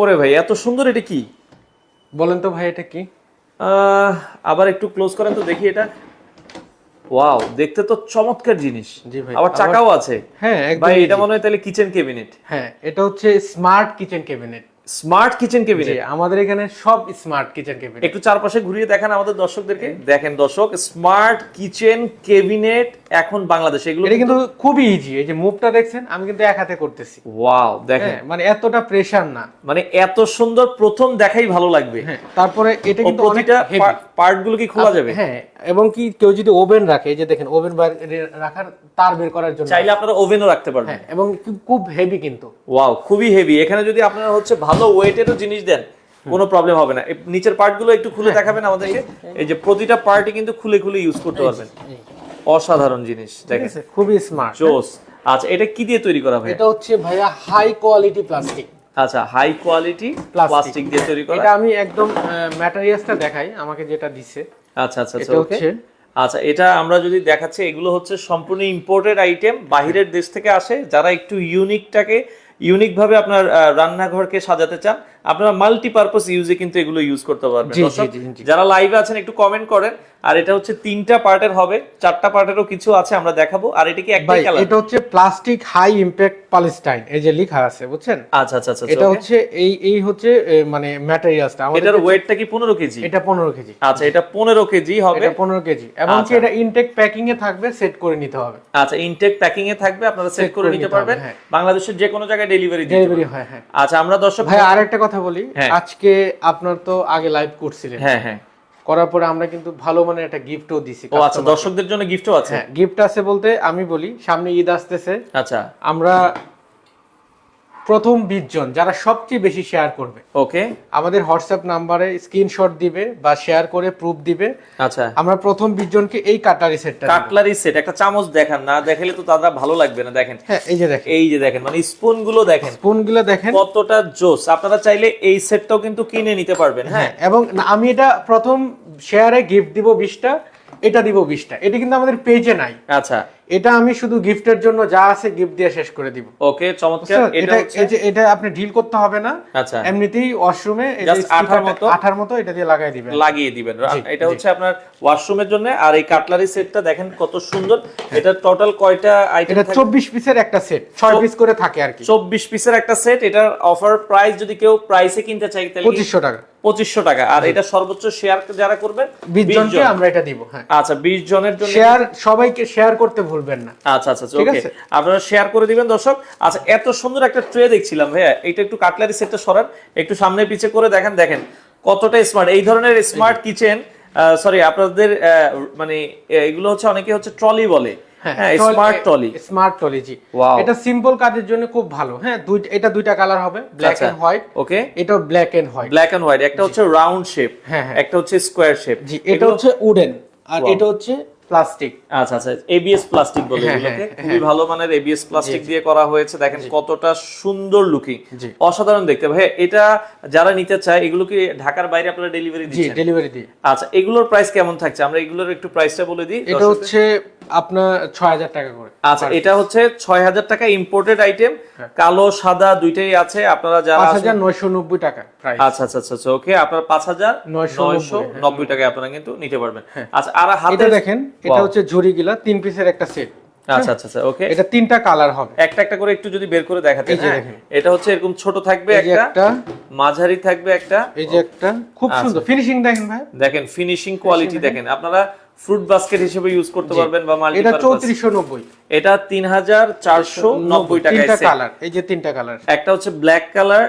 ওরে ভাই এত সুন্দর এটা কি? বলেন তো ভাই এটা কি? আবার একটু ক্লোজ করেন তো দেখি এটা। ওয়াও দেখতে তো চমৎকার জিনিস। জি ভাই। আবার চাকাও আছে। হ্যাঁ ভাই এটা মনে হয় তাহলে কিচেন ক্যাবিনেট হ্যাঁ এটা হচ্ছে smart kitchen cabinet smart kitchen cabinet আমাদের এখানে সব স্মার্ট কিচেন ক্যাবিনেট একটু চারপাশে ঘুরিয়ে দেখান আমাদের দর্শকদেরকে। দেখেন দর্শক স্মার্ট কিচেন ক্যাবিনেট এখন বাংলাদেশে এগুলো এটা কিন্তু খুবই ইজি এই যে মুভটা দেখছেন আমি কিন্তু এক হাতে করতেছি। ওয়াও দেখেন। হ্যাঁ মানে এতটা প্রেসার না। মানে এত সুন্দর প্রথম দেখাই ভালো লাগবে। হ্যাঁ তারপরে এটা কিন্তু প্রতিটা পার্টগুলো কি খোলা যাবে? হ্যাঁ এবং কি কেউ যদি ওভেন রাখে এই যে দেখেন ওভেন রাখার তার বের করার জন্য। চাইলে আপনারা ওভেনও রাখতে পারবেন। হ্যাঁ এবং খুব হেভি কিন্তু। ওয়াও খুবই হেভি এখানে যদি আপনারা হচ্ছে ভালো ওয়েটেরও জিনিস দেন কোনো প্রবলেম হবে না। নিচের পার্টগুলো একটু খুলে দেখাবেন আমাদেরকে। এই যে প্রতিটা পার্টই কিন্তু খুলে খুলে ইউজ করতে পারবেন। অসাধারণ জিনিস ঠিক আছে খুবই স্মার্ট জোস। আচ্ছা এটা কি দিয়ে তৈরি করা ভাই এটা হচ্ছে ভাইয়া হাই কোয়ালিটি প্লাস্টিক আচ্ছা হাই কোয়ালিটি প্লাস্টিক দিয়ে তৈরি করা। এটা আমি একদম ম্যাটেরিয়ালসটা দেখাই আমাকে যেটা দিছে। আচ্ছা আচ্ছা আচ্ছা এটা হচ্ছে আচ্ছা এটা আমরা যদি দেখাচ্ছি এগুলো হচ্ছে সম্পূর্ণ ইম্পোর্টেড আইটেম বাহিরের দেশ থেকে আসে। যারা একটু ইউনিকটাকে ইউনিক ভাবে আপনার রান্নাঘরকে সাজাতে চান আপনারা মাল্টিপারপাস ইউজে কিন্তু এগুলো ইউজ করতে পারবেন। যারা লাইভে আছেন একটু কমেন্ট করেন। আর এটা হচ্ছে তিনটা পার্টের হবে চারটা পার্টেরও কিছু আছে আমরা দেখাবো। আর এটা কি একটাই কালার এটা হচ্ছে প্লাস্টিক হাই ইম্প্যাক্ট পলিস্টাইন এই যে লেখা আছে বুঝছেন? আচ্ছা আচ্ছা আচ্ছা এটা হচ্ছে এই এই হচ্ছে মানে ম্যাটেরিয়ালসটা আমাদের এটার ওয়েটটা কি পনেরো কেজি? এটা পনেরো কেজি। আচ্ছা এটা পনেরো কেজি হবে। এটা পনেরো কেজি। এবং কি আচ্ছা। এটা ইনটেক প্যাকিং এ থাকবে সেট করে নিতে হবে। আচ্ছা ইনটেক প্যাকিং এ থাকবে আপনারা সেট করে নিতে পারবেন। হ্যাঁ। বাংলাদেশের যে কোনো জায়গায় ডেলিভারি দিতে ডেলিভারি। হয় হ্যাঁ। আচ্ছা আমরা দর্শক ভাই আর একটা কথা বলি হ্যাঁ। আজকে আপনার তো আগে লাইভ করছিলেন। হ্যাঁ হ্যাঁ। করার পরে আমরা কিন্তু ভালো মানের একটা গিফটও দিছি ও আচ্ছা দর্শকদের জন্য গিফটও আছে? হ্যাঁ গিফট আছে বলতে আমি বলি সামনে ঈদ আসতেছে। আচ্ছা। আমরা প্রথম বিশ জন যারা সবচেয়ে বেশি শেয়ার করবে। ওকে আমাদের হোয়াটসঅ্যাপ নাম্বারে স্ক্রিনশট দিবে বা শেয়ার করে প্রুফ দিবে। আচ্ছা। আমরা প্রথম বিশ জনকে এই কাটারি সেটটা। কাটলারি সেট একটা চামচ দেখান না দেখালে তো তারা ভালো লাগবে না দেখেন। হ্যাঁ এই যে দেখেন। এই যে দেখেন মানে স্পুনগুলো দেখেন। স্পুনগুলো দেখেন। কতটা জোস। আপনারা চাইলে এই সেটটাও কিন্তু কিনে নিতে পারবেন হ্যাঁ। হ্যাঁ এবং আমি এটা প্রথম শেয়ারে গিফট দিব বিশটা এটা দিব বিশটা। এটা কিন্তু আমাদের পেজে নাই। আচ্ছা। এটা আমি শুধু গিফটের জন্য যা আছে গিফট দিয়ে শেষ করে দিব। ওকে চমৎকার। এটা যে এটা আপনি ডিল করতে হবে না। আচ্ছা। এমনিতেই ওয়াশরুমে আঠার মতো? আঠার মতো এটা দিয়ে লাগাই দিবেন। লাগিয়ে দিবেন। এটা হচ্ছে আপনার ওয়াশরুমের জন্য। আর এই কাটলারি সেটটা দেখেন কত সুন্দর। এটা টোটাল কয়টা আইটেম এটা চব্বিশ পিসের একটা সেট ছয় পিস করে থাকে আর কি। চব্বিশ পিসের একটা সেট এটার অফার প্রাইস যদি কেউ প্রাইসে কিনতে চাই তাহলে পঁচিশশো টাকা। পঁচিশশো টাকা। আর এটা সর্বোচ্চ শেয়ার যারা করবেন? বিশ জনকে জন। আমরা এটা দিব হ্যাঁ। আচ্ছা বিশ জনের জন্য শেয়ার সবাইকে শেয়ার করতে ভুলবেন না। আচ্ছা আচ্ছা ঠিক ওকে আছে। আপনারা শেয়ার করে দিবেন দর্শক। আচ্ছা এত সুন্দর একটা ট্রে দেখছিলাম ভাইয়া। এটা একটু কাটলারি সেটটা সরান একটু সামনে পিছে করে দেখেন দেখেন কতটা স্মার্ট এই ধরনের স্মার্ট কিচেন সরি আপনাদের মানে এগুলো হচ্ছে অনেকে হচ্ছে ট্রলি বলে। হ্যাঁ স্মার্ট ট্রলি স্মার্ট ট্রলি জি। Wow. এটা সিম্পল কাজের জন্য খুব ভালো। হ্যাঁ দুই এটা দুইটা কালার হবে ব্ল্যাক আচ্ছা। এন্ড হোয়াইট ওকে এটাও black and white black and white একটা হচ্ছে রাউন্ড শেপ হ্যাঁ, হ্যাঁ। একটা হচ্ছে স্কোয়ার শেপ জি এটা হচ্ছে উডেন আর এটা হচ্ছে প্লাস্টিক। আচ্ছা আচ্ছা এবিএস প্লাস্টিক বলে হ্যাঁ, এগুলোকে। হ্যাঁ, খুবই ভালো মানের এবিএস প্লাস্টিক দিয়ে করা হয়েছে। দেখেন কতটা সুন্দর লুকিং অসাধারণ দেখতে। ভাই এটা যারা নিতে চায় এগুলো কি ঢাকার বাইরে আপনারা ডেলিভারি জি দিচ্ছেন? ডেলিভারি দিই। আচ্ছা এগুলোর প্রাইস কেমন থাকছে? আমরা এগুলোর একটু প্রাইসটা বলে দিই। এটা হচ্ছে আপনার ছয় হাজার টাকা করে আচ্ছা এটা হচ্ছে ছয় হাজার টাকা ইম্পোর্টেড আইটেম কালো সাদা দুইটাই আছে। আপনারা যারা পাঁচ হাজার নয়শো নব্বই টাকা। আচ্ছা আচ্ছা আচ্ছা ওকে আপনার পাঁচ হাজার নয়শো নয়শো নব্বই, হ্যাঁ। টাকায় আপনারা কিন্তু নিতে পারবেন। আচ্ছা আর হাতে দেখেন এটা হচ্ছে ঝুড়ি গিলা তিন পিসের একটা সেট আচ্ছা আচ্ছা আচ্ছা ওকে এটা তিনটা কালার হবে। একটা একটা করে একটু যদি বের করে দেখাতে হ্যাঁ? এটা হচ্ছে এরকম ছোট থাকবে একটা মাঝারি থাকবে একটা। এই যে একটা। খুব আচ্ছা। সুন্দর। ফিনিশিং দেখেন ভাই। দেখেন ফিনিশিং কোয়ালিটি দেখেন। আপনারা ফ্রুট বাস্কেট হিসেবে ইউজ করতে পারবেন বা এটা নব্বই। এটা তিন হাজার চারশো নব্বই টাকায় তিনটা কালার এই যে তিনটা কালার একটা হচ্ছে black colour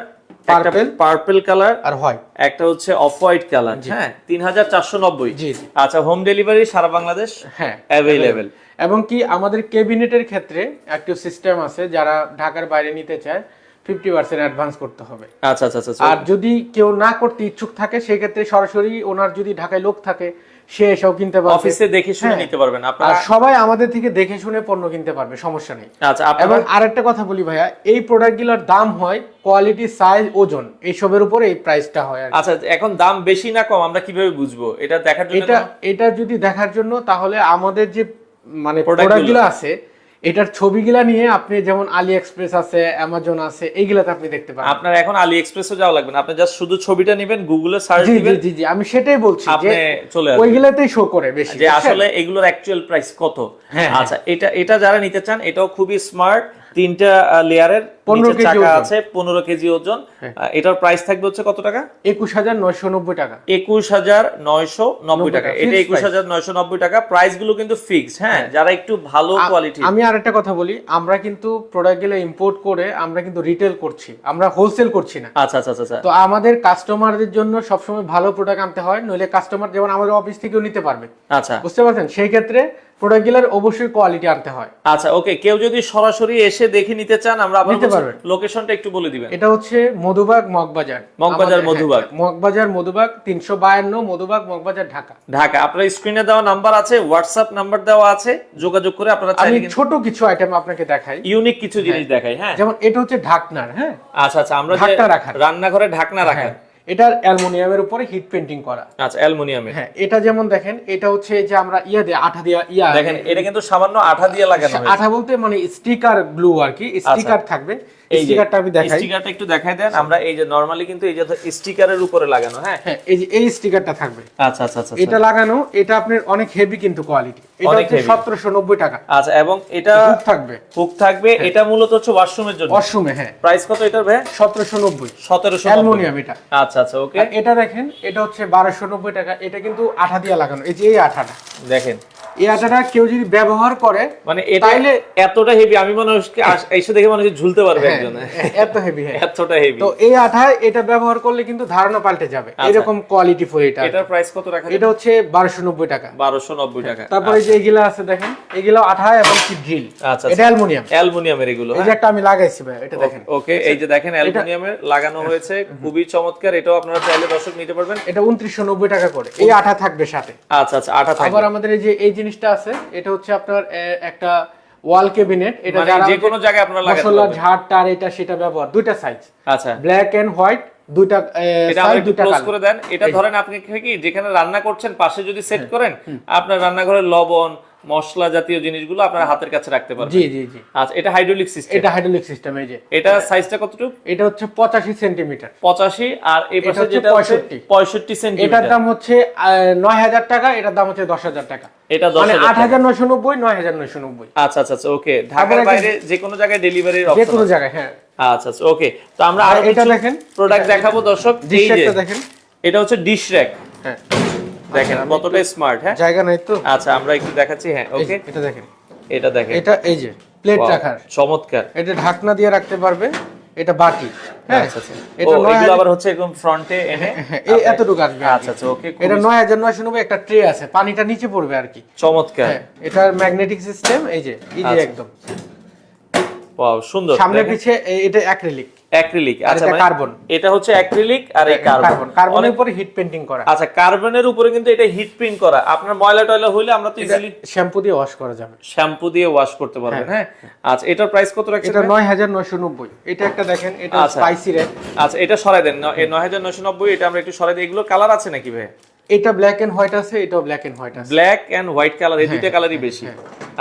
Purple। Purple colour আর হোয়াইট একটা হচ্ছে অফ হোয়াইট কালার হ্যাঁ তিন হাজার চারশো নব্বই। জি, জি। আচ্ছা হোম ডেলিভারি সারা বাংলাদেশ হ্যাঁ অ্যাভেলেবেল এবং কি আমাদের ক্যাবিনেটের ক্ষেত্রে একটা সিস্টেম আছে যারা ঢাকার বাইরে নিতে চায় ফিফটি পার্সেন্ট অ্যাডভান্স করতে হবে। আচ্ছা আচ্ছা আচ্ছা আর যদি কেউ না করতে ইচ্ছুক থাকে সেক্ষেত্রে সরাসরি ওনার যদি ঢাকায় লোক থাকে সে এসেও কিনতে পারবে। অফিসে দেখে শুনে হ্যাঁ। নিতে পারবেন। আপনারা সবাই আমাদের থেকে দেখে শুনে পণ্য কিনতে পারবে সমস্যা নেই। আচ্ছা এবং আরেকটা কথা বলি ভাইয়া এই প্রোডাক্টগুলোর দাম হয় কোয়ালিটি সাইজ ওজন। এইসবের উপরে এই প্রাইসটা হয় আচ্ছা এখন দাম বেশি না কম আমরা কীভাবে বুঝব? এটা দেখার জন্য এটা এটা যদি দেখার জন্য তাহলে আমাদের যে মানে প্রোডাক্টগুলো। প্রোডাক্টগুলো আছে এটার ছবিগুলা নিয়ে আপনি যেমন আলি এক্সপ্রেস আছে অ্যামাজন আছে এইগুলাতে আপনি দেখতে পাবেন আপনার এখন আলি এক্সপ্রেসও যাওয়া লাগবে না। আপনি জাস্ট শুধু ছবিটা নেবেন গুগলে সার্চ দিবেন জি জি আমি সেটাই বলছি যে আপনি চলে আসবে ওইগুলাতেই শো করে বেশি যে আসলে এগুলোর অ্যাকচুয়াল প্রাইস কত? হ্যাঁ, আচ্ছা এটা এটা যারা নিতে চান এটাও খুবই স্মার্ট তিনটা লেয়ারের 15 কেজি চাকা আছে পনেরো কেজি ওজন। হ্যাঁ। এটার প্রাইস থাকবে হচ্ছে কত টাকা? একুশ হাজার নয়শো নব্বই টাকা। একুশ হাজার নয়শো নব্বই টাকা। এটা একুশ হাজার নয়শো নব্বই টাকা। প্রাইসগুলো কিন্তু ফিক্সড হ্যাঁ? যারা একটু ভালো কোয়ালিটি আমি আর একটা কথা বলি আমরা কিন্তু প্রোডাক্টগুলো ইম্পোর্ট করে আমরা কিন্তু রিটেল করছি আমরা হোলসেল করছি না। আচ্ছা আচ্ছা আচ্ছা আচ্ছা। তো আমাদের কাস্টমারদের জন্য সবসময় ভালো প্রোডাক্ট আনতে হয় নইলে কাস্টমার যেমন আমাদের অফিস থেকেও নিতে পারবে। আচ্ছা। বুঝতে পারছেন? সেই ক্ষেত্রে প্রোডাক্টগুলোর অবশ্যই কোয়ালিটি আনতে হয়। আচ্ছা ওকে কেউ যদি সরাসরি এসে দেখে নিতে চান আমরা আবার নিতে পারবেন। লোকেশনটা একটু বলে দিবেন। এটা হচ্ছে মধুবাগ মগবাজার। মগবাজার, মধুবাগ। হ্যাঁ, মগবাজার মধুবাগ তিনশো বায়ান্ন মধুবাগ মগবাজার ঢাকা। ঢাকা। আপনার স্ক্রিনে দেওয়া নাম্বার আছে হোয়াটসআপ নাম্বার দেওয়া আছে যোগাযোগ করে আপনারা আমি চাইলে ছোট কিছু আইটেম আপনাকে দেখাই। ইউনিক কিছু জিনিস দেখাই হ্যাঁ। যেমন এটা হচ্ছে ঢাকনার হ্যাঁ। আচ্ছা আচ্ছা আমরা যে রাখার। রান্নাঘরে ঢাকনা রাখা হ্যাঁ। এটার অ্যালুমিনিয়ামের উপরে হিট পেন্টিং করা। আচ্ছা অ্যালুমিনিয়ামে হ্যাঁ এটা যেমন দেখেন এটা হচ্ছে যে আমরা ইয়া দিয়ে আঠা দিয়ে ইয়া দেখেন এটা কিন্তু সামান্য আঠা দিয়ে লাগানো হয়েছে। আঠা বলতে মানে স্টিকার গ্লু আর কি স্টিকার থাকবে। এই স্টিকারটা আমি দেখাই। স্টিকারটা একটু দেখাই দেন আমরা এই যে নরমালি কিন্তু এই যে স্টিকারের উপরে লাগানো হ্যাঁ? হ্যাঁ এই যে এই স্টিকারটা থাকবে। আচ্ছা আচ্ছা আচ্ছা এটা লাগানো এটা আপনার অনেক হেভি কিন্তু কোয়ালিটি এটা হচ্ছে heavy। সতেরোশো নব্বই টাকা। আচ্ছা এবং এটা হুক থাকবে। হুক থাকবে এটা মূলত হচ্ছে ওয়াশরুমের জন্য। অসুমে হ্যাঁ। প্রাইস কত এটার ভাই? সতেরোশো নব্বই। সতেরোশো অ্যালুমিনিয়াম এটা। আচ্ছা আচ্ছা আচ্ছা ওকে এটা দেখেন এটা হচ্ছে বারোশো নব্বই টাকা এটা কিন্তু আঠা দিয়ে লাগানো এই যে এই আঠাটা। দেখেন। এই আঠাটা কেউ যদি ব্যবহার করে মানে তাইলে- এতটা হেভি আমি আস- এসে দেখে ঝুলতে পারবে হ্যাঁ, একজন। এত হেভি হ্যাঁ। এতটা হেভি তো এই আঠায় এটা ব্যবহার করলে কিন্তু ধারণা পাল্টে যাবে। এরকম কোয়ালিটি ফুল এটা। এটার প্রাইস কত রাখা এটা হচ্ছে বারোশো নব্বই টাকা। বারোশো নব্বই টাকা। তারপরে যে এগুলা আছে দেখেন এগুলো আঠা এবং কি ড্রিল আচ্ছা এটা অ্যালুমিনিয়াম। অ্যালুমিনিয়ামের এগুলো এই যে একটা আমি লাগাইছি ভাই এটা দেখেন। ওকে এই যে দেখেন অ্যালুমিনিয়ামের লাগানো হয়েছে খুবই চমৎকার এটাও আপনারা চাইলে দর্শক নিতে পারবেন। এটা উনত্রিশশো নব্বই টাকা করে। এই আঠা থাকবে সাথে। আচ্ছা আচ্ছা আঠা থাকবে। আবার আমাদের এই যে এই জিনিসটা আছে এটা হচ্ছে আপনার একটা ওয়াল ক্যাবিনেট এটা মানে যারা যে কোনো জায়গায় আপনারা লাগাতে মশলা ঝাড় টার এটা সেটা ব্যবহার দুইটা সাইজ আচ্ছা। ব্ল্যাক এন্ড হোয়াইট দুইটা সাইজ দুইটা ক্লোজ করে দেন। এটা ধরেন আপনি কি যেখানে রান্না করছেন পাশে যদি সেট করেন আপনার রান্নাঘরের লবণ মশলা জাতীয় জিনিসগুলো আপনার হাতের কাছে রাখতে পারবেন। জি জি জি। আচ্ছা এটা হাইড্রোলিক সিস্টেম এটা হাইড্রোলিক সিস্টেম এই যে। এটা সাইজটা কতটুকু? এটা হচ্ছে পঁচাশি সেন্টিমিটার। পঁচাশি আর এই পাশে যেটা হচ্ছে 65 পঁয়ষট্টি এটার দাম হচ্ছে নয় হাজার টাকা এটার দাম হচ্ছে দশ হাজার টাকা। এটা দশ মানে হাজার আট হাজার নয়শো নব্বই নয় হাজার নয়শো নব্বই। আচ্ছা আচ্ছা আচ্ছা ওকে ঢাকার বাইরে যে কোনো জায়গায় ডেলিভারির যে অপশন কোনো জায়গায় হ্যাঁ। আচ্ছা আচ্ছা ওকে তো আমরা আর এটা দেখেন। প্রোডাক্ট দেখাবো দর্শক। এই যে দেখেন। এটা হচ্ছে ডিশ র্যাক হ্যাঁ। দেখেন কতটা স্মার্ট হ্যাঁ? জায়গা নাই তো? আচ্ছা আমরা একটু দেখাচ্ছি হ্যাঁ ওকে এটা দেখেন। এটা দেখেন। এটা এই যে প্লেট রাখার। চমৎকার। এটা ঢাকনা দিয়ে রাখতে পারবে এটা বাটি হ্যাঁ? আচ্ছা আচ্ছা। এটা এগুলো আবার হচ্ছে একদম ফ্রন্টে এনে হ্যাঁ, এই এতটুকু আসবে আচ্ছা আচ্ছা ওকে এটা নয় হাজার নয়শো নব্বই একটা ট্রে আছে পানিটা নিচে পড়বে আর কি। চমৎকার। হ্যাঁ এটার ম্যাগনেটিক সিস্টেম এই যে এই যে আচ্ছা। একদম। ওয়াও সুন্দর সামনে পিছে এটা অ্যাক্রিলিক অ্যাক্রিলিক আচ্ছা এটা মানে কার্বন এটা হচ্ছে অ্যাক্রিলিক আর এই কার্বন কার্বন কার্বনের উপরে হিট পেন্টিং করা। আচ্ছা কার্বনের উপরে কিন্তু এটা হিট প্রিন্ট করা। আপনার ময়লা টয়লা হইলে আমরা তো ইজিলি শ্যাম্পু দিয়ে ওয়াশ করা যাবে। শ্যাম্পু দিয়ে ওয়াশ করতে পারবেন হ্যাঁ। আচ্ছা এটার প্রাইস কত রাখছেন এটা ভাই? নয় হাজার নয়শো নব্বই। এটা একটা দেখেন এটা আচ্ছা। স্পাইসি রেড আচ্ছা এটা সরাই দেন। ন- এই নয় হাজার নয়শো নব্বই এটা আমরা একটু সরাই দিই। এগুলো কালার আছে নাকি ভাই? এটা ব্ল্যাক এন্ড হোয়াইট আছে এটাও ব্ল্যাক এন্ড হোয়াইট আছে। ব্ল্যাক এন্ড হোয়াইট কালার এই দুইটা কালারই বেশি।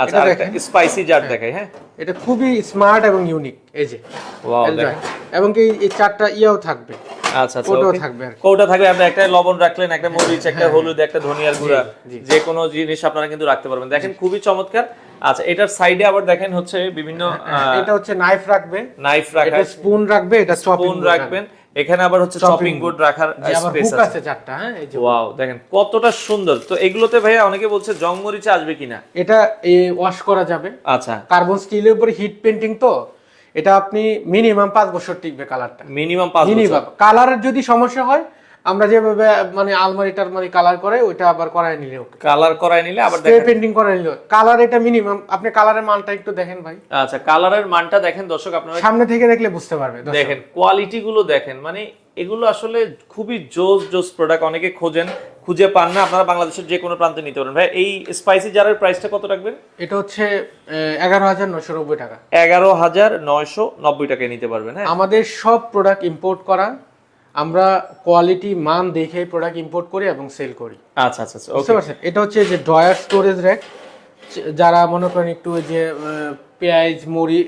আচ্ছা এটা আরেকটা স্পাইসি জার দেখাই হ্যাঁ। এটা খুবই স্মার্ট এবং ইউনিক এই যে। ওয়াও এবং কি এই চারটা ইয়াও থাকবে। আচ্ছা আচ্ছা থাকবে। কৌটা থাকবে আপনি একটা লবণ রাখলেন একটা মরিচ একটা হলুদ একটা ধনিয়ার গুঁড়া। যে কোনো জিনিস আপনারা কিন্তু রাখতে পারবেন। দেখেন খুবই চমৎকার। আচ্ছা এটার সাইডে আবার দেখেন হচ্ছে বিভিন্ন এটা হচ্ছে নাইফ রাখবে। নাইফ এটা স্পুন রাখবে এটা স্পুন রাখবেন। এখানে আবার হচ্ছে চপিং বোর্ড রাখার স্পেস আছে। চারটা হ্যাঁ? এই যে ওয়াও দেখেন কতটা সুন্দর। তো এগুলোতে ভাইয়া অনেকে বলছে জং মরিচে আসবে কিনা। এটা ওয়াশ করা যাবে। আচ্ছা। কার্বন স্টিলের উপরে হিট পেন্টিং তো এটা আপনি মিনিমাম পাঁচ বছর টিকবে কালারটা মিনিমাম পাঁচ বছর। মিনিমাম কালারের যদি সমস্যা হয় আমরা যেভাবে মানে আলমারি টালমারি কালার করে ওইটা আবার করায় নিলে ওকে। কালার করায় নিলে আবার স্প্রে পেন্টিং করায় নিলে। কালার এটা মিনিমাম আপনি কালারের মানটা একটু দেখেন ভাই। আচ্ছা কালারের মানটা দেখেন দর্শক আপনারা সামনে থেকে দেখলে বুঝতে পারবে দেখেন কোয়ালিটি গুলো দেখেন। মানে এগুলো আসলে খুবই জোস জোস প্রোডাক্ট অনেকে খোঁজেন খুঁজে পান না। আপনারা বাংলাদেশের যে কোনো প্রান্তে নিতে পারেন। ভাই এই স্পাইসি জারের প্রাইসটা কত রাখবেন? এটা হচ্ছে এগারো হাজার নশো নব্বই টাকা। এগারো হাজার নয়শো নব্বই টাকায় নিতে পারবেন হ্যাঁ? আমাদের সব প্রোডাক্ট ইম্পোর্ট করা আমরা কোয়ালিটি মান দেখে প্রোডাক্ট ইম্পোর্ট করি এবং সেল করি। আচ্ছা আচ্ছা আচ্ছা বুঝতে পারছেন? এটা হচ্ছে যে ড্রয়ার স্টোরেজ র্যাক যারা মনে করেন একটু যে পেঁয়াজ মুড়ি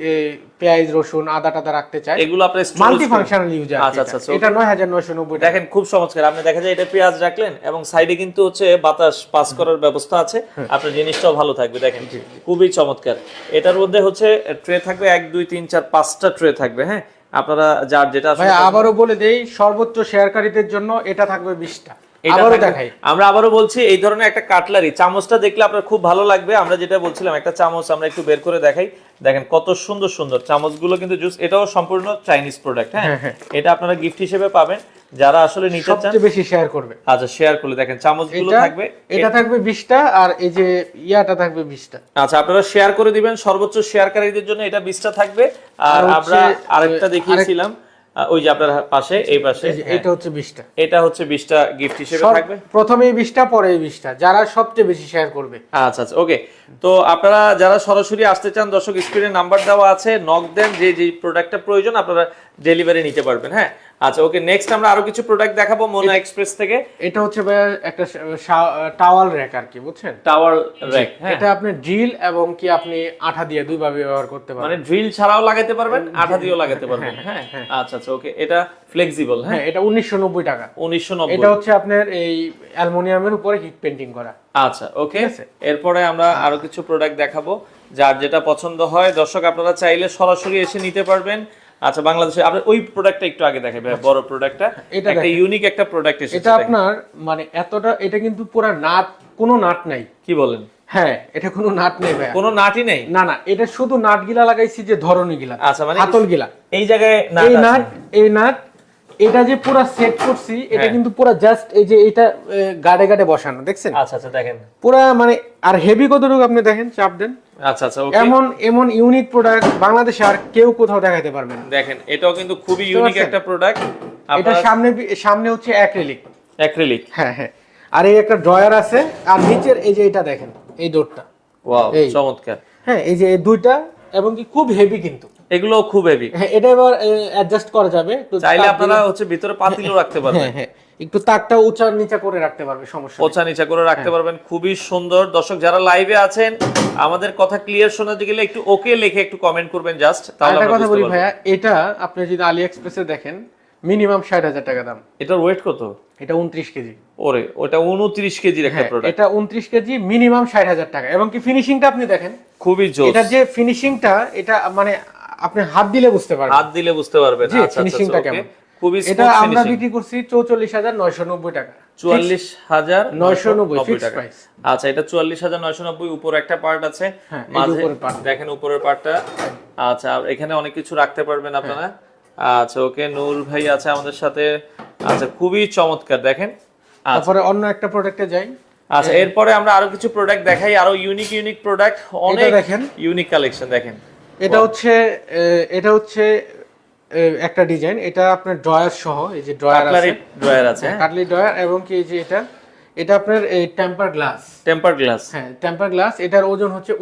পেঁয়াজ রসুন আদা টাদা রাখতে চায় এগুলো আপনার মাল্টি ফাংশনাল ইউজ আচ্ছা, আচ্ছা, আচ্ছা, এটা নয় হাজার নয়শো নব্বই টাকা। দেখেন খুব চমৎকার। আপনি দেখা যায় এটা পেঁয়াজ রাখলেন এবং সাইডে কিন্তু হচ্ছে বাতাস পাস করার ব্যবস্থা আছে। আপনার জিনিসটাও ভালো থাকবে দেখেন। খুবই চমৎকার। এটার মধ্যে হচ্ছে ট্রে থাকবে এক দুই তিন চার পাঁচটা ট্রে থাকবে হ্যাঁ? আপনারা যার যেটা ভাই আবারও বলে দেই সর্বোচ্চ শেয়ারকারীদের জন্য এটা থাকবে বিশটা। আবারও দেখাই। আমরা আবারও বলছি এই ধরনের একটা কাটলারি। চামচটা দেখলে আপনার খুব ভালো লাগবে। আমরা যেটা বলছিলাম একটা চামচ আমরা একটু বের করে দেখাই। দেখেন কত সুন্দর সুন্দর। চামচগুলো কিন্তু জুস এটাও সম্পূর্ণ চাইনিজ প্রোডাক্ট হ্যাঁ? হ্যাঁ, হ্যাঁ। এটা আপনারা গিফট হিসেবে পাবেন। যারা আসলে নিতে চান সবচেয়ে বেশি শেয়ার করবে। আচ্ছা শেয়ার করলে দেখেন চামচগুলো গুলো থাকবে। এটা থাকবে বিশটা আর এই যে ইয়াটা থাকবে বিশটা। আচ্ছা আপনারা শেয়ার করে দিবেন। সর্বোচ্চ শেয়ারকারীদের জন্য এটা বিশটা থাকবে। আর আমরা আরেকটা দেখিয়েছিলাম। ওই যে আপনার পাশে এই পাশে হ্যাঁ, এটা হচ্ছে বিশটা। এটা হচ্ছে বিশটা গিফট হিসেবে থাকবে। প্রথমেই বিশটা পরে বিশটা যারা সবচেয়ে বেশি শেয়ার করবে। আচ্ছা আচ্ছা ওকে তো আপনারা যারা সরাসরি আসতে চান দর্শক স্ক্রিনে নাম্বার দেওয়া আছে নক দেন যে যে প্রোডাক্টটা প্রয়োজন আপনারা ডেলিভারি নিতে পারবেন হ্যাঁ। আচ্ছা ওকে নেক্সট আমরা আরও কিছু প্রোডাক্ট দেখাবো মোনা এক্সপ্রেস থেকে। এটা হচ্ছে একটা টাওয়াল র্যাক আর কি বুঝছেন? টাওয়ার র্যাক হ্যাঁ। এটা আপনি ড্রিল এবং কি আপনি আঠা দিয়ে দুইভাবে ব্যবহার করতে পারেন মানে ড্রিল ছাড়াও লাগাতে পারবেন আঠা দিয়েও লাগাতে পারবেন। হ্যাঁ আচ্ছা আচ্ছা ওকে এটা ফ্লেক্সিবল হ্যাঁ? হ্যাঁ এটা উনিশশো নব্বই টাকা। উনিশশো নব্বই। এটা হচ্ছে আপনার এই অ্যালুমিনিয়ামের উপরে হিট পেন্টিং করা। আচ্ছা ওকে এরপরে আমরা আরও কিছু প্রোডাক্ট দেখাবো। যার যেটা পছন্দ হয় দর্শক আপনারা চাইলে সরাসরি এসে নিতে পারবেন। আচ্ছা বাংলাদেশে আপনি ওই প্রোডাক্টটা একটু আগে দেখাবে বড় প্রোডাক্টটা এটা একটা ইউনিক একটা প্রোডাক্ট এসেছে এটা আপনার মানে এতটা এটা কিন্তু পুরো নাট কোনো নাট নাই। কি বলেন? হ্যাঁ এটা কোনো নাট নেই ভাই কোনো নাটই নেই? না না এটা শুধু নাট গিলা লাগাইছি যে ধরনী গিলা আচ্ছা মানে হাতল গিলা এই জায়গায় নাট এই নাট এই নাট এটা যে পুরা সেট করছি এটা হ্যাঁ। কিন্তু পুরা জাস্ট এই যে এটা গাড়ে গাড়ে বসানো দেখছেন? আচ্ছা আচ্ছা দেখেন। পুরা মানে আর হেভি কতটুকু আপনি দেখেন? চাপ দেন। আচ্ছা আচ্ছা ওকে এমন এমন ইউনিক প্রোডাক্ট বাংলাদেশে আর কেউ কোথাও দেখাতে পারবে না। দেখেন এটাও কিন্তু খুবই ইউনিক একটা প্রোডাক্ট এটা সামনে সামনে হচ্ছে অ্যাক্রিলিক অ্যাক্রিলিক হ্যাঁ হ্যাঁ। আর এই একটা ড্রয়ার আছে আর নিচের এই যে এটা দেখেন এই ডোরটা ওয়াও চমৎকার। হ্যাঁ এই যে এই দুইটা এবং কি খুব হেভি কিন্তু। এগুলো খুব হেভি হ্যাঁ এটা এবার অ্যাডজাস্ট করা যাবে। চাইলে আপনারা হচ্ছে ভিতরে পাতিলও রাখতে পারবেন। হ্যাঁ হ্যাঁ। একটু তাকটা উঁচা নিচা করে রাখতে পারবে সমস্যা। ওছা নিচা করে রাখতে হ্যাঁ। পারবেন খুবই সুন্দর। দর্শক যারা লাইভে আছেন আমাদের কথা ক্লিয়ার শোনাতে গেলে একটু ওকে লিখে একটু কমেন্ট করবেন জাস্ট তাহলে আমরা কথা বলি ভাইয়া এটা আপনি যদি আলি এক্সপ্রেসে দেখেন মিনিমাম ষাট হাজার টাকা দাম। এটার ওয়েট কত? এটা উনত্রিশ কেজি। ওরে ওটা উনত্রিশ কেজির একটা হ্যাঁ প্রোডাক্ট এটা উনত্রিশ কেজি মিনিমাম ষাট হাজার টাকা। এবং কি ফিনিশিংটা আপনি দেখেন? খুবই জোর এটার যে ফিনিশিংটা এটা মানে আপনি হাত দিলে বুঝতে পারবেন। হাত দিলে বুঝতে পারবেন। আচ্ছা আচ্ছা finishing কেমন? খুবই এটা আমরা বিক্রি করছি চৌচল্লিশ হাজার নয়শো নব্বই টাকা। চুয়াল্লিশ হাজার 990 fixed টাকা price। আচ্ছা এটা চুয়াল্লিশ হাজার নয়শো নব্বই উপর একটা পার্ট আছে। হ্যাঁ, মাঝে। দেখেন উপরের পার্টটা আচ্ছা আর এখানে অনেক কিছু রাখতে পারবেন আপনারা। আচ্ছা ওকে নূর ভাই আছে আমাদের সাথে। আচ্ছা খুবই চমৎকার দেখেন। আচ্ছা। তারপরে অন্য একটা প্রোডাক্টে যাই। আচ্ছা এরপরে আমরা আরও কিছু প্রোডাক্ট দেখাই আরও ইউনিক ইউনিক প্রোডাক্ট অনেক দেখেন। ইউনিক কালেকশন দেখেন। এটা হচ্ছে এটা হচ্ছে একটা ডিজাইন। এটা আপনার ড্রয়ার সহ এই যে ড্রয়ার আছে। ড্রয়ার আছে হ্যাঁ কাটলি ড্রয়ার এবং কি এই যে এটা এটা আপনার টেম্পার গ্লাস। Temper glass. হ্যাঁ টেম্পার গ্লাস। এটার ওজন হচ্ছে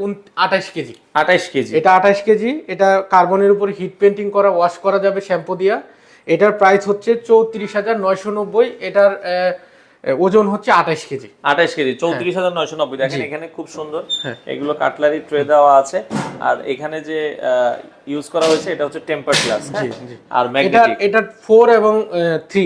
আঠাশ কেজি। আঠাইশ কেজি। এটা আঠাশ কেজি। এটা কার্বনের উপর হিট পেন্টিং করা ওয়াশ করা যাবে শ্যাম্পু দিয়া। এটার প্রাইস হচ্ছে চৌত্রিশ হাজার নয়শো নব্বই। এটার আহ, ওজন হচ্ছে আঠাশ কেজি। আঠাশ কেজি চৌত্রিশ হাজার নয়শো নব্বই দেখেন এখানে খুব সুন্দর। এগুলো কাটলারি ট্রে দেওয়া আছে। আর এখানে যে ইউজ করা হয়েছে এটা হচ্ছে টেম্পার গ্লাস আর এটা ম্যাগনেটিক। এটা ফোর এবং থ্রি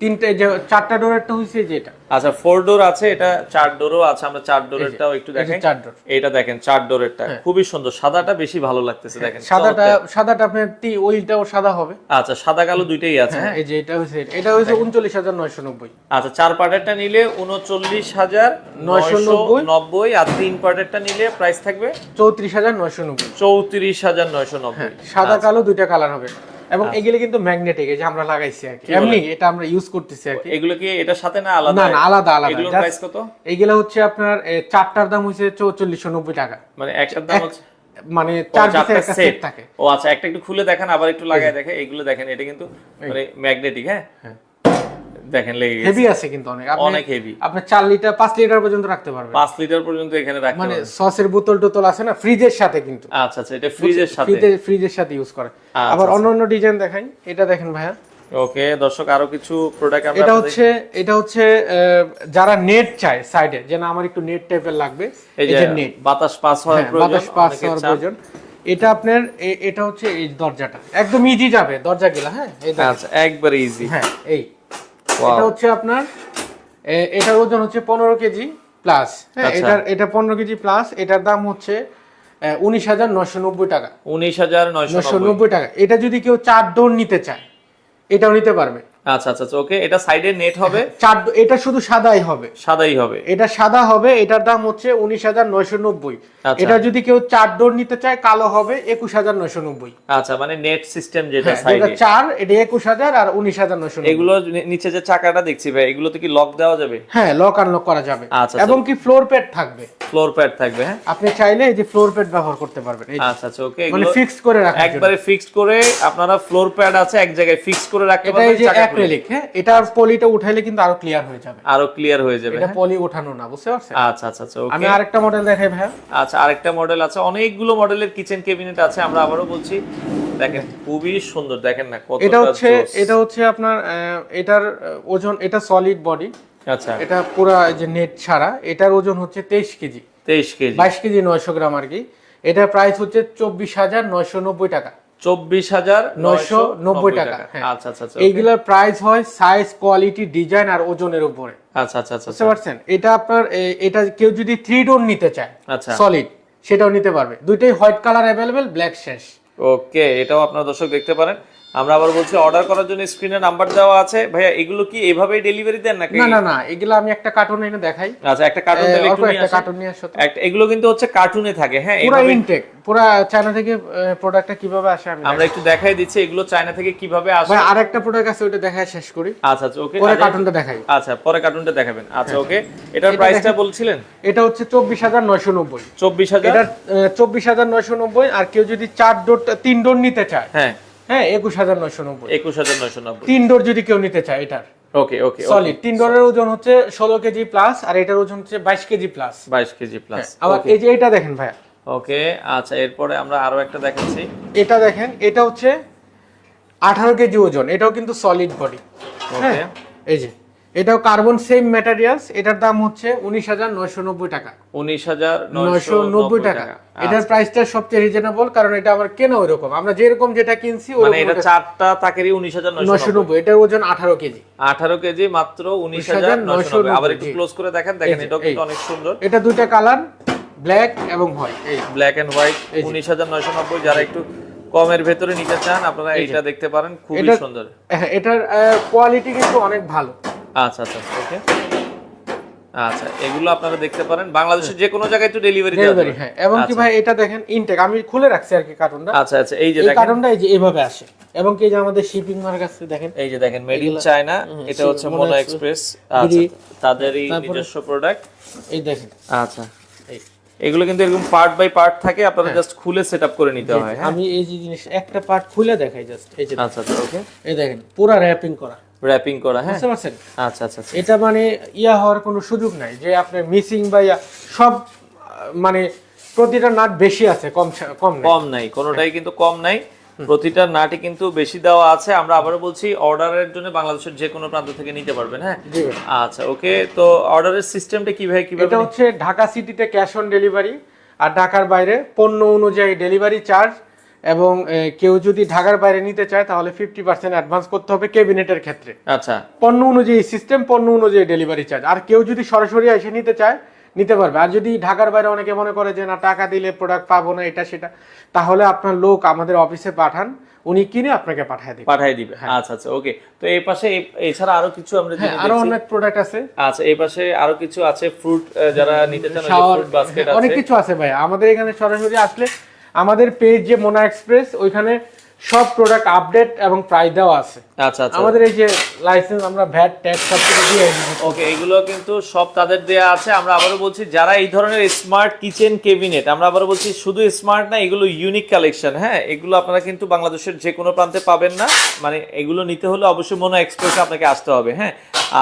তিনটে যে চারটা ডোরেরটা হয়েছে যে এটা। আচ্ছা ফোর ডোর আছে এটা চার ডোরও আছে আমরা চার ডোরেরটাও একটু দেখেন। চার ডোর এটা দেখেন চার ডোরেরটা খুবই সুন্দর সাদাটা বেশি ভালো লাগতেছে দেখেন সাদাটা সাদাটা আপনার টি ওইটাও সাদা হবে। আচ্ছা সাদা কালো দুইটাই আছে। হ্যাঁ এই যে এটা হয়েছে এটা হয়েছে উনচল্লিশ হাজার নয়শো নব্বই। আচ্ছা চার পার্টেরটা নিলে উনচল্লিশ হাজার নয়শো 990 নব্বই। আর তিন পার্টেরটা নিলে প্রাইস থাকবে? চৌত্রিশ হাজার নয়শো নব্বই। চৌত্রিশ হাজার নয়শো নব্বই। সাদা কালো দুইটা কালার হবে। এবং আচ্ছা। এগুলো কিন্তু ম্যাগনেটিক এই যে আমরা লাগাইছি আর কি। এমনি এটা আমরা ইউজ করতেছি আর কি। এগুলো কি এটার সাথে না আলাদা? না আলাদা আলাদা। এগুলো প্রাইস কত? এগুলো হচ্ছে আপনার চারটার দাম হচ্ছে চৌচল্লিশশো নব্বই টাকা। মানে একটার দাম হচ্ছে মানে ও, চার পিসের একটা সেট থাকে। ও আচ্ছা একটা একটু খুলে দেখেন আবার একটু লাগায় দেখে এগুলো দেখেন এটা কিন্তু মানে ম্যাগনেটিক হ্যাঁ। দেখেন লেগে হেভি আছে কিন্তু অনেক। অনেক হেভি আপনি লিটার লিটার পর্যন্ত রাখতে পারবেন। লিটার পর্যন্ত এখানে রাখতে মানে সসের বোতল টোতল আছে না? ফ্রিজের সাথে কিন্তু। আচ্ছা আচ্ছা এটা ফ্রিজের সাথে। ফ্রিজের সাথে ইউজ করে আচ্ছা, আবার অন্য অন্য ডিজাইন দেখাই। এটা দেখেন ভাইয়া। ওকে দর্শক আরও কিছু প্রোডাক্ট আমরা এটা হচ্ছে এটা হচ্ছে যারা নেট চায় সাইডে যে না আমার একটু নেট টাইপের লাগবে। এই যে নেট বাতাস পাস হওয়ার হ্যাঁ, প্রয়োজন বাতাস পাস হওয়ার প্রয়োজন। এটা আপনার এটা হচ্ছে এই দরজাটা। একদম ইজি যাবে দরজাগুলো হ্যাঁ? এই দেখেন। আচ্ছা একবারে ইজি হ্যাঁ এই। Wow. এটা হচ্ছে আপনার এটার ওজন হচ্ছে পনেরো কেজি প্লাস হ্যাঁ আচ্ছা। এটার এটা পনেরো কেজি প্লাস এটার দাম হচ্ছে উনিশ হাজার নশো নব্বই টাকা। উনিশ হাজার নশো নব্বই টাকা। এটা যদি কেউ চার ডোর নিতে চায় এটাও নিতে পারবে। আচ্ছা আচ্ছা ওকে এটা সাইডে নেট হবে? চার এটা শুধু সাদাই হবে। সাদাই হবে। এটা সাদা হবে এটার দাম হচ্ছে উনিশ হাজার নয়শো নব্বই। আচ্ছা। এটা যদি কেউ চার ডোর নিতে চায় কালো হবে একুশ হাজার নয়শো নব্বই। আচ্ছা মানে নেট সিস্টেম যেটা হ্যাঁ, সাইডে চার এটা একুশ হাজার আর উনিশ হাজার নয়শো এগুলো নিচে যে চাকাটা দেখছি ভাই এগুলোতে কি লক দেওয়া যাবে? হ্যাঁ লক আনলক করা যাবে। আচ্ছা, এবং কি ফ্লোর প্যাড থাকবে। ফ্লোর প্যাড থাকবে হ্যাঁ? আপনি চাইলে এই যে ফ্লোর প্যাড ব্যবহার করতে পারবেন। আচ্ছা আচ্ছা ওকে মানে ফিক্সড করে জন্য। একবারে ফিক্সড করে আপনারা ফ্লোর প্যাড আছে এক জায়গায় ফিক্সড করে রাখতে পারবেন। অ্যাক্রিলিক হ্যাঁ এটার পলিটা উঠাইলে কিন্তু আরও ক্লিয়ার হয়ে যাবে। আরও ক্লিয়ার যাবে এটা? পলি ওঠানো না বুঝতে পারছেন? আচ্ছা আচ্ছা আচ্ছা আমি আরেকটা মডেল দেখাই ভাই আচ্ছা আরেকটা মডেল আছে অনেকগুলো মডেলের কিচেন ক্যাবিনেট আছে আমরা বলছি। দেখেন খুবই সুন্দর দেখেন না কত এটা হচ্ছে এটা হচ্ছে আপনার এটার ওজন এটা সলিড বডি আচ্ছা। এটা পুরা যে নেট ছাড়া এটার ওজন হচ্ছে তেইশ কেজি। তেইশ কেজি। বাইশ কেজি নয়শো গ্রাম আর কি। এটার প্রাইস হচ্ছে চব্বিশ হাজার নয়শো নব্বই টাকা। চব্বিশ হাজার নয়শো নব্বই টাকা। হ্যাঁ। আচ্ছা আচ্ছা আচ্ছা এইগুলোর প্রাইস হয় সাইজ কোয়ালিটি ডিজাইন আর ওজনের উপরে। আচ্ছা আচ্ছা আচ্ছা বুঝতে পারছেন? এটা আপনার এটা কেউ যদি থ্রি ডোর নিতে চায় আচ্ছা। সলিড সেটাও নিতে পারবে। দুইটাই হোয়াইট কালার অ্যাভেলেবেল ব্ল্যাক শেষ। ওকে এটাও আপনার দর্শক দেখতে পারেন। আমরা আবার বলছি অর্ডার করার জন্য স্ক্রিনে নাম্বার দেওয়া আছে। ভাইয়া এগুলো কি এভাবেই ডেলিভারি দেন নাকি? না না না এগুলো আমি একটা কার্টুন এনে দেখাই। আচ্ছা একটা কার্টুন তাহলে একটু একটা কার্টুন নিয়ে আসো একটা এগুলো কিন্তু হচ্ছে কার্টুনে থাকে হ্যাঁ পুরা ইনটেক পুরা চায়না থেকে প্রোডাক্টটা কীভাবে আসে আমি আমরা একটু দেখাই দিচ্ছি এগুলো চায়না থেকে কীভাবে আসে। ভাই আরেকটা প্রোডাক্ট আছে ওটা দেখায় শেষ করি। আচ্ছা আচ্ছা ওকে পরে কার্টুনটা দেখাই। আচ্ছা পরে কার্টুনটা দেখাবেন। আচ্ছা ওকে এটার এটা প্রাইসটা বলছিলেন? এটা হচ্ছে চব্বিশ হাজার নয়শো নব্বই। চব্বিশ হাজার? এটা চব্বিশ হাজার নয়শো নব্বই আর কেউ যদি চার ডোর তিন ডোর নিতে চায় হ্যাঁ। হ্যাঁ একুশ হাজার নয়শো নব্বই। একুশ হাজার নয়শো নব্বই। তিন ডোর যদি কেউ নিতে চায় এটার। ওকে ওকে সলিড তিন ডোরের ওজন হচ্ছে ষোলো কেজি প্লাস আর এটার ওজন হচ্ছে বাইশ কেজি প্লাস বাইশ কেজি প্লাস আবার এই যে এটা দেখেন ভাইয়া। ওকে আচ্ছা এরপরে আমরা আরও একটা দেখাচ্ছি। এটা দেখেন এটা হচ্ছে আঠারো কেজি ওজন এটাও কিন্তু সলিড বডি ওকে। হ্যাঁ এই যে। এটাও কার্বন সেম ম্যাটেরিয়ালস এটার দাম হচ্ছে উনিশ হাজার নয়শো নব্বই টাকা। উনিশ হাজার নয়শো নব্বই টাকা। এটার প্রাইসটা সবচেয়ে রিজনেবল কারণ এটা আমার কেনা ওই রকম আমরা যেরকম যেটা কিনছি মানে এটা চারটা তাকেরই উনিশ হাজার নয়শো নব্বই। এটার ওজন আঠারো কেজি। আঠারো কেজি মাত্র উনিশ হাজার নয়শো আবার একটু ক্লোজ করে দেখেন দেখেন এটাও কিন্তু অনেক সুন্দর। এটা দুইটা কালার ব্ল্যাক এবং হোয়াইট এই ব্ল্যাক এন্ড হোয়াইট। উনিশ হাজার নয়শো নব্বই। যারা একটু কমের ভেতরে নিতে চান আপনারা এইটা দেখতে পারেন খুবই সুন্দর। হ্যাঁ, এটার কোয়ালিটি কিন্তু অনেক ভালো। আচ্ছা আচ্ছা ওকে আচ্ছা এগুলো আপনারা দেখতে পারেন। বাংলাদেশের যে কোনো জায়গায় তো ডেলিভারি হ্যাঁ। এবং কি ভাই এটা দেখেন ইনটেক আমি খুলে রাখছি আর কি কার্টুনটা আচ্ছা আচ্ছা এই যে দেখেন। কার্টুনটা এই যে এভাবে আসে। এবং কি যে আমাদের শিপিং আছে দেখেন। এই যে দেখেন মেড ইন চায়না এটা হচ্ছে মোনো এক্সপ্রেস আচ্ছা তাদেরই নিজস্ব প্রোডাক্ট এই দেখেন। আচ্ছা এগুলো কিন্তু এরকম পার্ট বাই পার্ট থাকে আপনারা জাস্ট খুলে সেটআপ করে নিতে হয় হ্যাঁ? আমি এই যে জিনিস একটা পার্ট খুলে দেখাই জাস্ট এই যে আচ্ছা আচ্ছা ওকে এই দেখেন পুরো র্যাপিং করা। র্যাপিং করা হ্যাঁ? বুঝতে পারছেন? আচ্ছা আচ্ছা আচ্ছা। এটা মানে ইয়া হওয়ার কোনো সুযোগ নাই যে আপনার মিসিং বা ইয়া সব মানে প্রতিটা নাট বেশি আছে কম কম নাই। কম নাই কোনোটাই কিন্তু কম নাই। প্রতিটা নাটই কিন্তু বেশি দেওয়া আছে। আমরা আবারও বলছি অর্ডারের জন্য বাংলাদেশের যে কোনো প্রান্ত থেকে নিতে পারবেন হ্যাঁ? আচ্ছা ওকে তো অর্ডারের সিস্টেমটা কীভাবে কীভাবে এটা হচ্ছে ঢাকা সিটিতে ক্যাশ অন ডেলিভারি আর ঢাকার বাইরে পণ্য অনুযায়ী ডেলিভারি চার্জ এবং কেউ যদি ঢাকার বাইরে নিতে চায় তাহলে ফিফটি পার্সেন্ট অ্যাডভান্স করতে হবে ক্যাবিনেটের ক্ষেত্রে। আচ্ছা। পণ্য অনুযায়ী সিস্টেম পণ্য অনুযায়ী ডেলিভারি চার্জ আর কেউ যদি সরাসরি এসে নিতে চায় নিতে পারবে। আর যদি ঢাকার বাইরে অনেকে মনে করে যে না টাকা দিলে প্রোডাক্ট পাবো না এটা সেটা তাহলে আপনার লোক আমাদের অফিসে পাঠান। উনি কিনে আপনাকে পাঠিয়ে দেবে। পাঠাই দিবে। আচ্ছা আচ্ছা ওকে। তো এই পাশে এছাড়া আরও কিছু আমরা হ্যাঁ আরও অনেক প্রোডাক্ট আছে। আচ্ছা এই পাশে আরও কিছু আছে ফ্রুট যারা নিতে চান ফ্রুট বাস্কেট অনেক কিছু আছে ভাই আমাদের এখানে সরাসরি আসলে আমাদের পেজ যে মোনা এক্সপ্রেস ওইখানে সব প্রোডাক্ট আপডেট এবং প্রাইস দেওয়া আছে। আচ্ছা আচ্ছা। আমাদের এই যে লাইসেন্স আমরা ভ্যাট ট্যাক্স সব কিছু দিয়ে। ওকে এগুলো কিন্তু সব তাদের দেয়া আছে। আমরা আবারও বলছি যারা এই ধরনের স্মার্ট কিচেন কেবিনেট আমরা আবারও বলছি শুধু স্মার্ট না এগুলো ইউনিক কালেকশন হ্যাঁ? এগুলো আপনারা কিন্তু বাংলাদেশের যে কোনো প্রান্তে পাবেন না। মানে এগুলো নিতে হলে অবশ্যই মনো এক্সপ্রেসে আপনাকে আসতে হবে হ্যাঁ?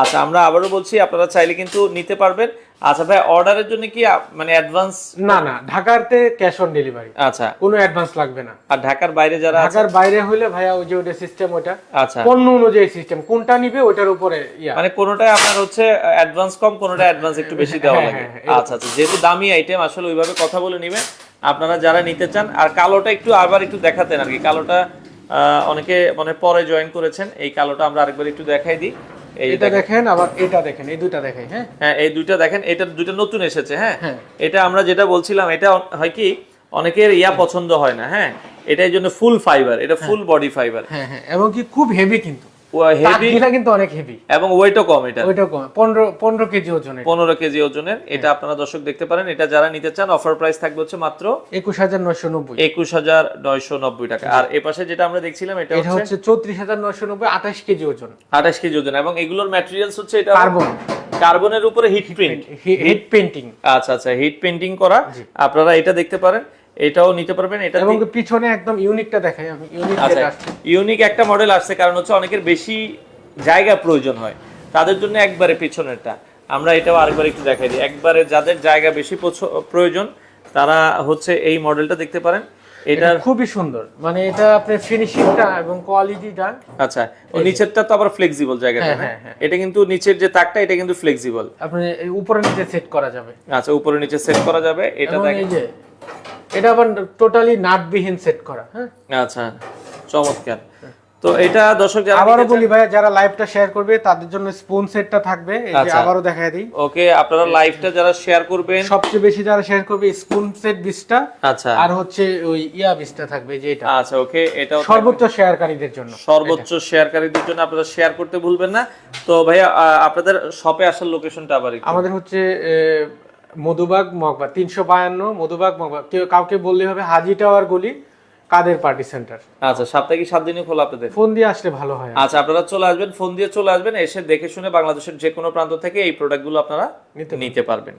আচ্ছা আমরা আবারও বলছি আপনারা চাইলে কিন্তু নিতে পারবেন। আচ্ছা ভাই অর্ডারের জন্য কি মানে অ্যাডভান্স না না ঢাকাতে ক্যাশ অন ডেলিভারি আচ্ছা। কোনো অ্যাডভান্স লাগবে না। আর ঢাকার বাইরে যারা ঢাকার বাইরে হলে ভাইয়া ওই যে ওটা সিস্টেম ওটা আচ্ছা। পণ্য অনুযায়ী সিস্টেম কোনটা নিবে ওটার উপরে মানে আপনার হচ্ছে অ্যাডভান্স কম কোনোটা অ্যাডভান্স একটু বেশি দেওয়া হ্যাঁ, লাগে। হ্যাঁ, হ্যাঁ, আচ্ছা আচ্ছা যেহেতু দামি আইটেম আসলে ওইভাবে কথা বলে নিবেন। আপনারা যারা নিতে চান আর কালোটা একটু আবার একটু দেখাতেন আর কি। কালোটা অনেকে মানে পরে জয়েন করেছেন এই কালোটা আমরা আরেকবার একটু দেখাই দিই। এটা দেখেন আবার এটা দেখেন এই দুইটা দেখেন হ্যাঁ? হ্যাঁ এই দুইটা দেখেন এটা দুইটা নতুন এসেছে হ্যাঁ? হ্যাঁ। এটা আমরা যেটা বলছিলাম এটা হয় কি অনেকের ইয়া পছন্দ হয় না হ্যাঁ? এটা এই জন্য ফুল ফাইবার এটা ফুল বডি ফাইবার। হ্যাঁ হ্যাঁ এবং কি খুব হেভি কিন্তু। হেভি তাকগুলা কিন্তু অনেক হেভি এবং ওয়েটও কম এটা। কম। পনেরো পনেরো কেজি ওজনের পনেরো কেজি ওজনের। এটা আপনারা দর্শক দেখতে পারেন। এটা যারা নিতে চান অফার প্রাইস থাকবে হচ্ছে মাত্র টাকা। আর পাশে যেটা আমরা দেখছিলাম এটা হচ্ছে হচ্ছে চৌত্রিশ হাজার নয়শো নব্বই আঠাশ কেজি ওজন। আঠাশ কেজি ওজন। এবং এগুলোর ম্যাটেরিয়ালস হচ্ছে এটা কার্বন। কার্বনের উপরে হিট প্রিন্ট হিট পেন্টিং আচ্ছা আচ্ছা হিট পেন্টিং করা। আপনারা এটা দেখতে পারেন। এটাও নিতে পারবেন এটা এবং পিছনে একদম ইউনিকটা দেখাই আমি ইউনিক আচ্ছা ইউনিক একটা মডেল আসছে কারণ হচ্ছে অনেকের বেশি জায়গা প্রয়োজন হয়। তাদের জন্য একবারে পিছনেরটা। আমরা এটাও আরেকবার একটু দেখাই দিই। একবারে যাদের জায়গা বেশি প্রয়োজন তারা হচ্ছে এই মডেলটা দেখতে পারেন। এটা খুবই সুন্দর। মানে এটা আপনার ফিনিশিংটা এবং কোয়ালিটিটা আচ্ছা ও নিচেরটা তো আবার ফ্লেক্সিবল জায়গাটা হ্যাঁ, হ্যাঁ, হ্যাঁ। এটা কিন্তু নিচের যে তাকটা এটা কিন্তু ফ্লেক্সিবল আপনি উপরে নিচে সেট করা যাবে। আচ্ছা উপরে নিচে সেট করা যাবে। এটা দেখেন এই যে এটা আবার টোটালি নাটবিহীন সেট করা হ্যাঁ? আচ্ছা চমৎকার। তো এটা দর্শক যারা আবারও বলি ভাই যারা লাইভটা শেয়ার করবে তাদের জন্য স্পুন সেটটা থাকবে। এই যে আচ্ছা। আবারও দেখায় দিই। ওকে আপনারা লাইভটা যারা শেয়ার করবেন সবচেয়ে বেশি যারা শেয়ার করবে স্পুন সেট বিশটা আচ্ছা। আর হচ্ছে ওই ইয়া বিশটা থাকবে যে এটা। আচ্ছা ওকে এটাও সর্বোচ্চ শেয়ারকারীদের জন্য। সর্বোচ্চ শেয়ারকারীদের জন্য আপনারা শেয়ার করতে ভুলবেন না। তো ভাইয়া আপনাদের শপে আসার লোকেশনটা আবার আমাদের হচ্ছে মধুবাগ মগবা তিনশো বায়ান্ন মধুবাগ মগবা কেউ কাউকে বললে হবে হাজি টাওয়ার গলি কাদের পার্টি সেন্টার। আচ্ছা সাপ্তাহিক সাত দিনই খোলা আপনাদের? ফোন দিয়ে আসলে ভালো হয় আচ্ছা আপনারা চলে আসবেন ফোন দিয়ে চলে আসবেন এসে দেখে শুনে বাংলাদেশের যে কোনো প্রান্ত থেকে এই প্রোডাক্টগুলো আপনারা নিতে পারবেন।